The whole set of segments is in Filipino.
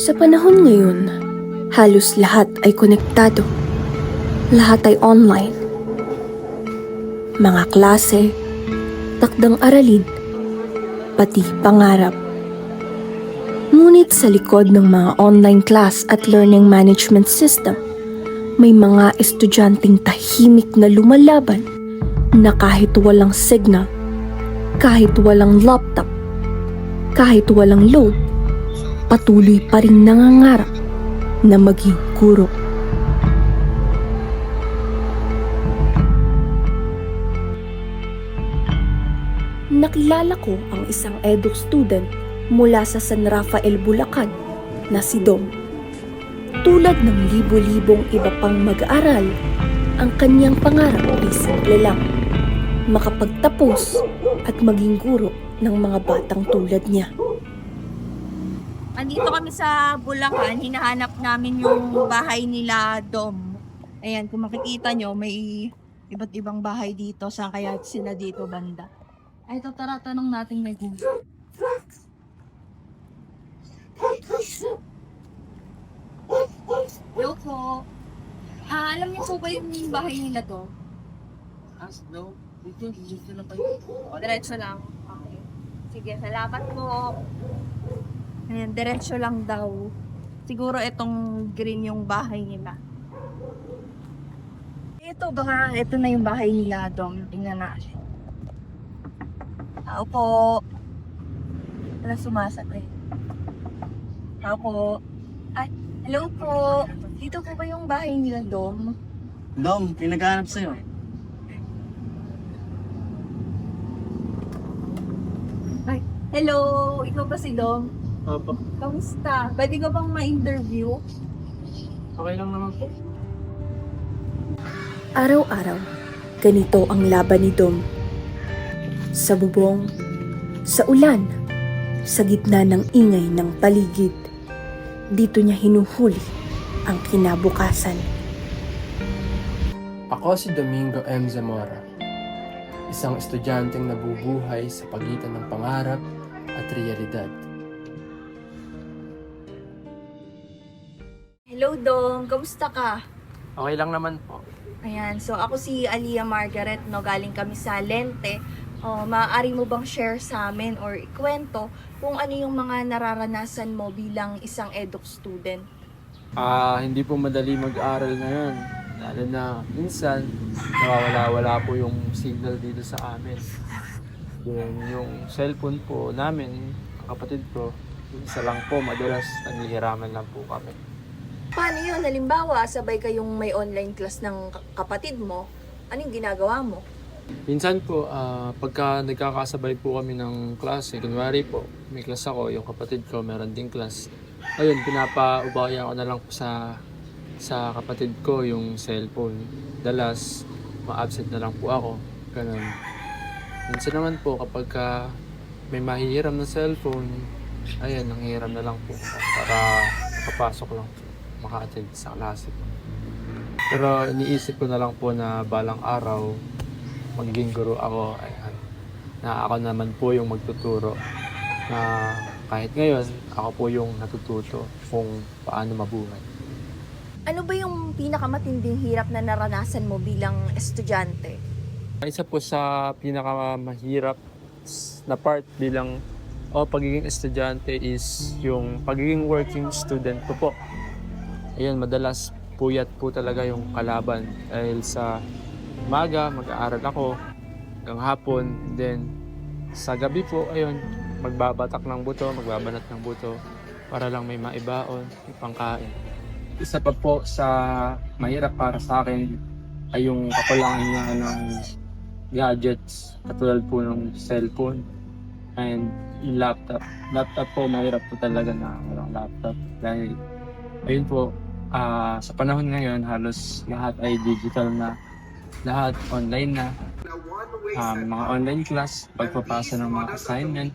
Sa panahon ngayon, halos lahat ay konektado. Lahat ay online. Mga klase, takdang aralin, pati pangarap. Ngunit sa likod ng mga online class at learning management system, may mga estudyanteng tahimik na lumalaban na kahit walang signal, kahit walang laptop, kahit walang load, patuloy pa rin nangangarap na maging guro. Nakilala ko ang isang edu student mula sa San Rafael, Bulacan na si Dom. Tulad ng libo-libong iba pang mag-aaral, ang kanyang pangarap ay simple lang. Makapagtapos at maging guro ng mga batang tulad niya. Andito kami sa Bulacan, hinahanap namin yung bahay nila Dom. Ayan, kung makikita nyo, may iba't ibang bahay dito. Saan kaya sila dito banda? Ay, ito tara, tanong natin may Google. Po. Ah, alam niyo po ba yung bahay nila to? As no, dito, dito na kayo. O, diretso lang. Okay. Sige, salamat po. Ayan, diretso lang daw. Siguro itong green yung bahay nila. Ito, baka ito na yung bahay nila, Dom. Tingnan natin. Tao po. Wala sumasakit. Tao po. Ay, hello po. Dito po ba yung bahay nila, Dom? Dom, pinaghanap sa'yo. Ay, hello. Ikaw ba si Dom? Opo. Kamusta? Pwede ko bang ma-interview? Okay lang naman po. Araw-araw, ganito ang laban ni Dom. Sa bubong, sa ulan, sa gitna ng ingay ng paligid. Dito niya hinuhuli ang kinabukasan. Ako si Domingo M. Zamora, isang estudyanteng nabubuhay sa pagitan ng pangarap at realidad. Hello, Dom. Kamusta ka? Okay lang naman po. Ayan, so ako si Alia Margaret, no, galing kami sa Lente. Oh, maaari mo bang share sa amin or ikwento kung ano yung mga nararanasan mo bilang isang eduk student? Ah, hindi po madali mag-aral ngayon. Lalo na minsan, nawawala-wala po yung signal dito sa amin. Then, yung cellphone po namin, ang kapatid ko, isa lang po, madalas naglihiraman lang po kami. Paano yun? Halimbawa, sabay kayong may online class ng ka- kapatid mo, anong ginagawa mo? Minsan po, ah, pagka nagkakasabay po kami ng klase, kunwari po, may class ako, yung kapatid ko meron ding class. Ayun, pinapaubayan ko na lang po sa sa kapatid ko yung cellphone. Dalas, ma-absent na lang po ako. Ganun. Minsan naman po, kapag ka may mahihiram na cellphone, ayan, nanghihiram na lang po para makapasok lang po, maka-attend sa klase po. Pero iniisip ko na lang po na balang araw, magiging guro ako, ayan, na ako naman po yung magtuturo na kahit ngayon, ako po yung natututo kung paano mabuhay. Ano ba yung pinakamatinding hirap na naranasan mo bilang estudyante? Isa po sa pinakamahirap na part bilang o pagiging estudyante is yung pagiging working student ko po. Ayun, madalas puyat po talaga yung kalaban dahil sa umaga mag-aaral ako hanggang hapon then sa gabi po ayun magbabatak ng buto, magbabanat ng buto para lang may maibaon, may pangkain. Isa pa po sa mahirap para sa akin ay yung kakulangan nga ng gadgets katulad po ng cellphone and yung laptop. Laptop po, mahirap po talaga na walang laptop dahil ayun po, ah, sa panahon ngayon halos lahat ay digital na lahat online na um, mga online class, pagpapasa ng mga assignment,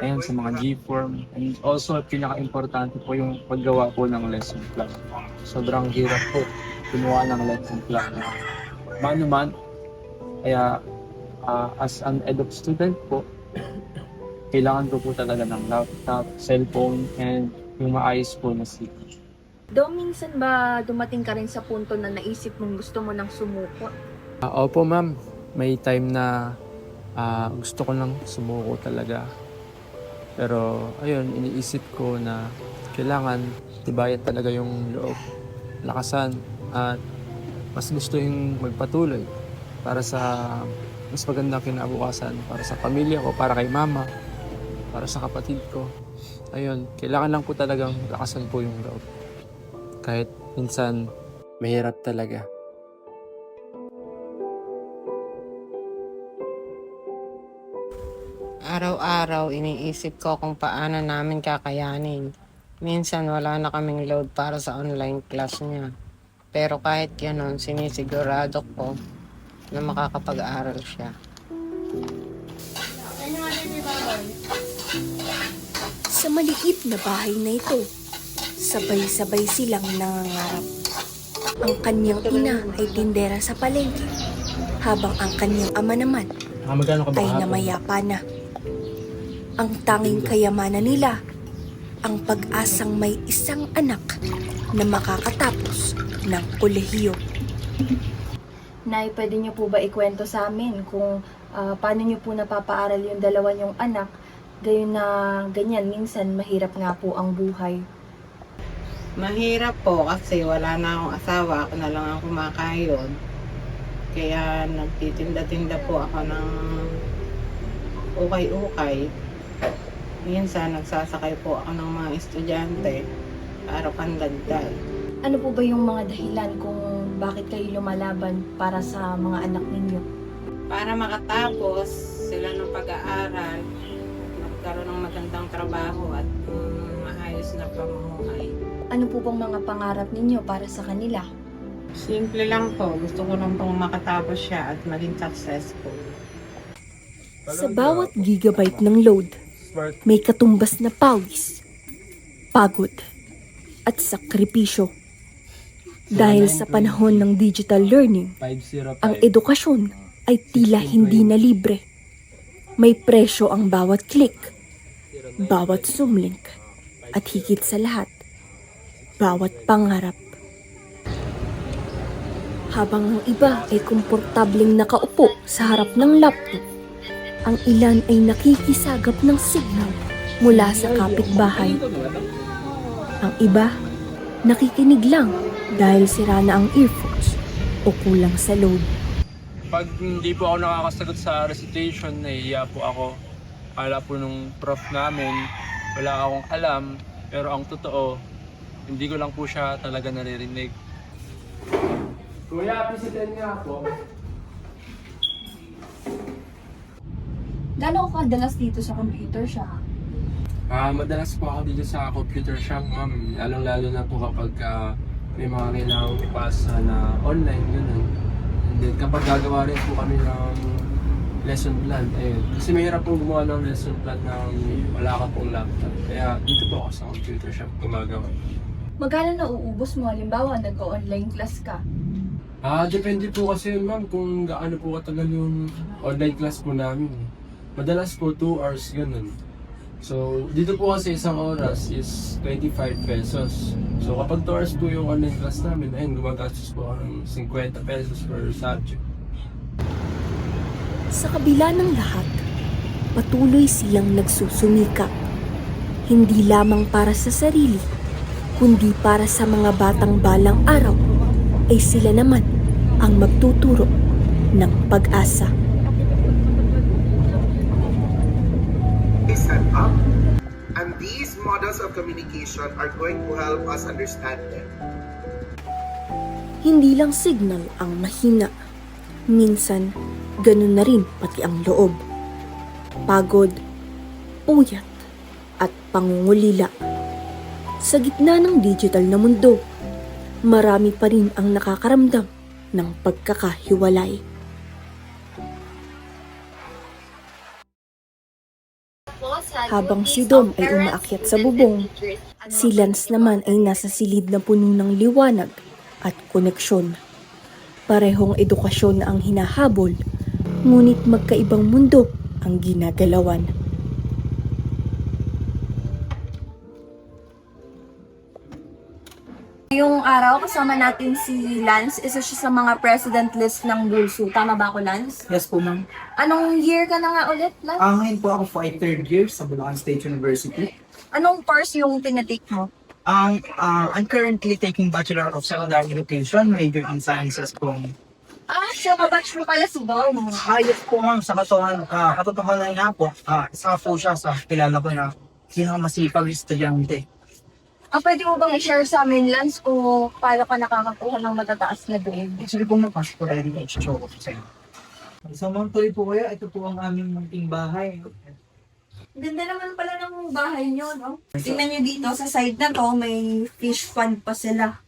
ayun sa mga G-form, and also pinaka-importante po yung paggawa po ng lesson plan. Sobrang hirap po gumawa ng lesson plan. Mano man, kaya ah, as an edu student po, kailangan ko po talaga ng laptop, cellphone, and yung maayos po na city. Dom, minsan ba dumating ka rin sa punto na naisip mong gusto mo nang sumuko? Ah, opo ma'am, may time na ah, gusto ko lang sumuko talaga. Pero ayun, iniisip ko na kailangan tibayan talaga yung loob, lakasan at mas gusto yung magpatuloy para sa mas magandang kinabukasan para sa pamilya ko, para kay mama, para sa kapatid ko. Ayun, kailangan lang po talagang lakasan po yung loob. Kahit minsan mahirap talaga. Araw-araw iniisip ko kung paano namin kakayanin. Minsan wala na kaming load para sa online class niya. Pero kahit ganon, sinisigurado ko na makakapag-aral siya. Sa maliit na bahay na ito, sabay-sabay silang nangangarap. Ang kanyang ina ay tindera sa palengke, habang ang kanyang ama naman Ah, ay namayapa na. Ang tanging kayamanan nila, ang pag-asang may isang anak na makakatapos ng kolehiyo. Nay, pwede niyo po ba ikwento sa amin kung ah, paano niyo po napapaaral yung dalawa niyong anak? Gayon na ganyan, minsan mahirap nga po ang buhay. Mahirap po kasi wala na akong asawa. Ako na lang ang kumakayon. Kaya nagtitinda-tinda po ako ng ukay-ukay. Minsan nagsasakay po ako ng mga estudyante para pandagdag. Ano po ba yung mga dahilan kung bakit kayo lumalaban para sa mga anak ninyo? Para makatapos sila ng pag-aaral, magkaroon ng magandang trabaho at mm, maayos na pamumuhay. Ano po bang mga pangarap ninyo para sa kanila? Simple lang po. Gusto ko lang pong makatapos siya at maging successful. Sa bawat gigabyte ng load, may katumbas na pawis, pagod, at sakripisyo. Dahil sa panahon ng digital learning, 505. ang edukasyon ay tila hindi na libre. May presyo ang bawat click, bawat Zoom link, at higit sa lahat, bawat pangarap. Habang ang iba ay komportableng nakaupo sa harap ng laptop, ang ilan ay nakikisagap ng signal mula sa kapitbahay. Ang iba, nakikinig lang dahil sira na ang earphones o kulang sa load. Pag hindi po ako nakakasagot sa recitation, nahihiya po ako. Kala po nung prof namin, wala akong alam. Pero ang totoo, hindi ko lang po siya talaga naririnig. Kuya, pisitin nga po. Gano'n ka kadalas dito sa computer siya? Ah, madalas po ako dito sa computer shop, ma'am. Lalong-lalo na po kapag ah, may mga kailangang ipasa na online, ganun. And then kapag gagawa rin po kami ng lesson plan, ayun. Kasi mahirap po gumawa ng lesson plan na wala ka pong laptop. Kaya dito po ako sa computer shop gumagawa. Magkano na uubos mo? Halimbawa, nag-online class ka. Ah, depende po kasi ma'am kung gaano po katagal yung online class po namin. Madalas po 2 hours ganun. So, dito po kasi isang oras is 25 pesos. So, kapag 2 hours po yung online class namin, ayun, gumagastos po ako ng 50 pesos per subject. Sa kabila ng lahat, patuloy silang nagsusumikap. Hindi lamang para sa sarili, kundi para sa mga batang balang araw, ay sila naman ang magtuturo ng pag-asa. set up. And these models of communication are going to help us understand them. Hindi lang signal ang mahina. Minsan, ganun na rin pati ang loob. Pagod, puyat, at pangungulila. Sa gitna ng digital na mundo, marami pa rin ang nakakaramdam ng pagkakahiwalay. Habang si Dom ay umaakyat sa bubong, si Lance naman ay nasa silid na puno ng liwanag at koneksyon. Parehong edukasyon ang hinahabol, ngunit magkaibang mundo ang ginagalawan. Araw, kasama natin si Lance. Isa siya sa mga president list ng Bulsu. Tama ba ako, Lance? Yes po, ma'am. Anong year ka na nga ulit, Lance? Ah, ngayon po ako po ay third year sa Bulacan State University. Anong course yung tinatake mo? Ang ah, I'm currently taking Bachelor of Secondary Education, major in Sciences po. Ah, so kabatch mo pala si Dom. Ayos po ma'am sa katotohanan, ah, katotohanan nga po, ah, isa po siya sa kilala ko na pinakamasipag estudyante. Ah, pwede mo bang i-share sa amin, Lance, kung paano ka nakakakuha ng matataas na grade? Actually po ma'am, pas ko ready na i-show ko sa inyo. Sa Mount Toy po kaya, ito po ang aming munting bahay. Ganda naman pala ng bahay nyo, no? Tingnan nyo dito, sa side na to, may fish pond pa sila.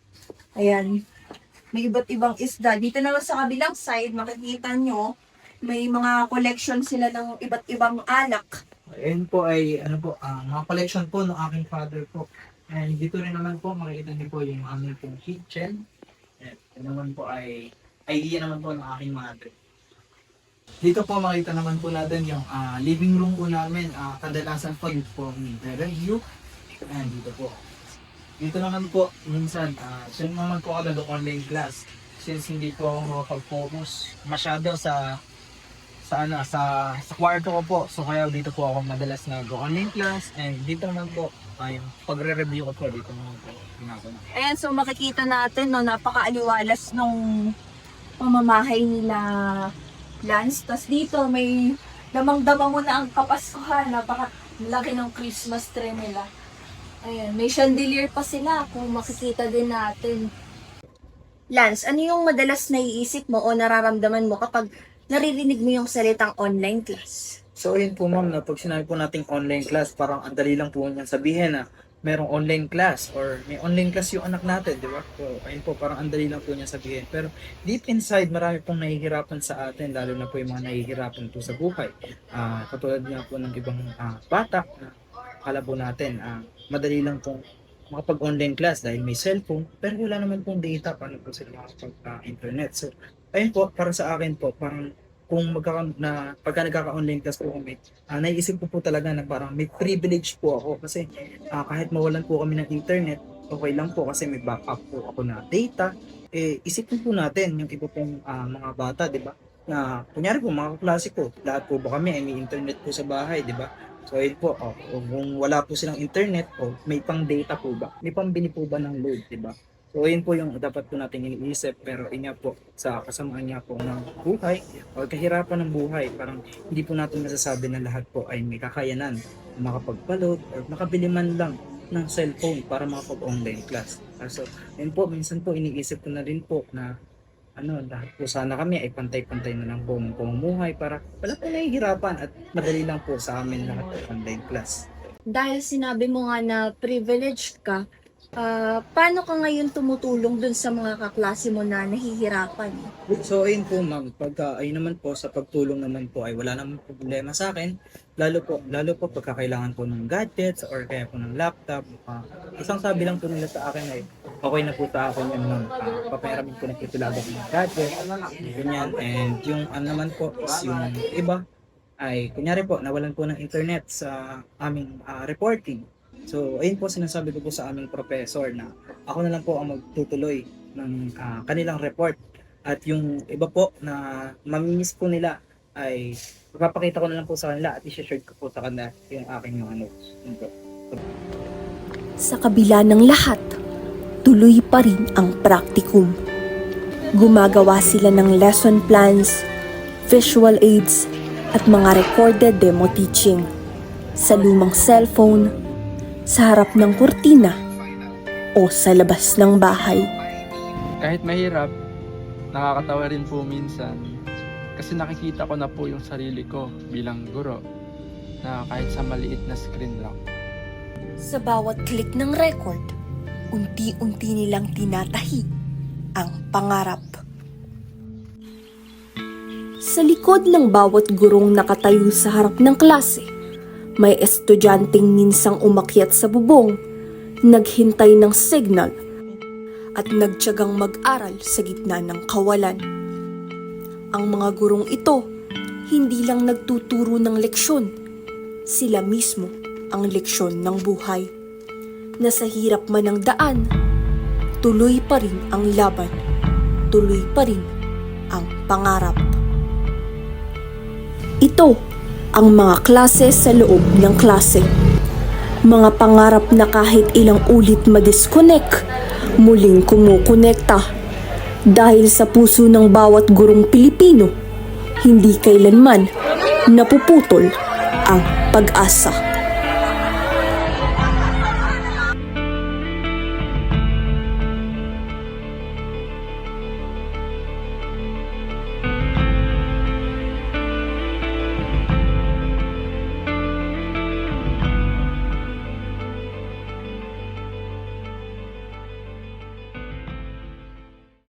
Ayan. May iba't ibang isda. Dito naman sa kabilang side, makikita nyo, may mga collection sila ng iba't ibang alak. Ayan po ay, ano po, ah, mga collection po ng aking father po. And dito rin naman po, makikita niyo po yung aming pong kitchen. Ayan, ito naman po ay idea naman po ng aking mother. Dito po makita naman po natin yung ah, living room po namin. Ah, kadalasan po dito po ang view. Ayan, dito po. Dito naman po, minsan, uh, siya naman po ako nag-online class. Since hindi po ako makapag-focus masyado sa sa ano sa sa kwarto ko po so kaya dito po ako madalas nag online class and dito naman po ay pagre-review ko po dito naman po. Ayan, so makikita natin, no, napakaaliwalas nung pamamahay nila Lance. Tapos dito, may damang-dama mo na ang kapaskuhan. Napaka-laki ng Christmas tree nila. Ayan, may chandelier pa sila kung makikita din natin. Lance, ano yung madalas naiisip mo o nararamdaman mo kapag naririnig mo yung salitang online class? So ayun po ma'am na pag sinabi po nating online class parang ang dali lang po niyan sabihin na merong online class or may online class yung anak natin, di ba? So ayun po parang ang dali lang po niyan sabihin. Pero deep inside marami pong nahihirapan sa atin lalo na po yung mga nahihirapan po sa buhay. Ah, katulad nga po ng ibang ah, bata na akala po natin ah, madali lang pong makapag-online class dahil may cellphone pero wala naman pong data paano po sila makapag-internet. So, ayun po, para sa akin po, parang kung magkaka na pagka nagkaka-online class po kami, ah naiisip ko po talaga na parang may privilege po ako kasi ah, kahit mawalan po kami ng internet, okay lang po kasi may backup po ako na data. Eh, isipin po natin yung iba pong ah, mga bata, di ba? Na, kunyari po, mga klase po, lahat po ba kami ay may internet po sa bahay, di ba? So, ayun po, oh, kung wala po silang internet, o may pang data po ba? May pambili po ba ng load, di ba? So, ayun po yung dapat po natin iniisip. Pero yun nga po, sa kasamaan niya po ng buhay o kahirapan ng buhay, parang hindi po natin masasabi na lahat po ay may kakayanan na makapagpaload or makabili man lang ng cellphone para makapag-online class. Ah, So, ayun po, minsan po iniisip ko na rin po na ano, lahat po sana kami ay pantay-pantay na lang po ng pamumuhay para wala po nahihirapan at madali lang po sa amin lahat ay online class. Dahil sinabi mo nga na privileged ka, ah, paano ka ngayon tumutulong dun sa mga kaklase mo na nahihirapan? So ayun po ma'am, pagka ayun naman po sa pagtulong naman po ay wala namang problema sa akin. Lalo po, lalo po pagka kailangan po ng gadgets or kaya po ng laptop. ah, isang sabi lang po nila sa akin ay okay na po sa akin yun ma'am. Uh, papayaramin ko na po agad ng gadget. Ganyan. And yung ano naman po is yung iba ay kunyari po nawalan po ng internet sa aming ah, reporting. So ayun po sinasabi ko po sa aming professor na ako na lang po ang magtutuloy ng ah, kanilang report at yung iba po na mamimiss po nila ay papakita ko na lang po sa kanila at i-share ko po sa kanila yung aking mga notes. Sa kabila ng lahat, tuloy pa rin ang praktikum. Gumagawa sila ng lesson plans, visual aids, at mga recorded demo teaching sa lumang cellphone, sa harap ng kurtina, o sa labas ng bahay. Kahit mahirap, nakakatawa rin po minsan. Kasi nakikita ko na po yung sarili ko bilang guro na kahit sa maliit na screen lang. Sa bawat click ng record, unti-unti nilang tinatahi ang pangarap. Sa likod ng bawat gurong nakatayo sa harap ng klase, may estudyanteng minsang umakyat sa bubong, naghintay ng signal, at nagtyagang mag-aral sa gitna ng kawalan. Ang mga gurong ito, hindi lang nagtuturo ng leksyon, sila mismo ang leksyon ng buhay. Na sa hirap man ng daan, tuloy pa rin ang laban. Tuloy pa rin ang pangarap. Ito ang mga klase sa loob ng klase. Mga pangarap na kahit ilang ulit madisconnect, muling kumukonekta. Dahil sa puso ng bawat gurong Pilipino, hindi kailanman napuputol ang pag-asa.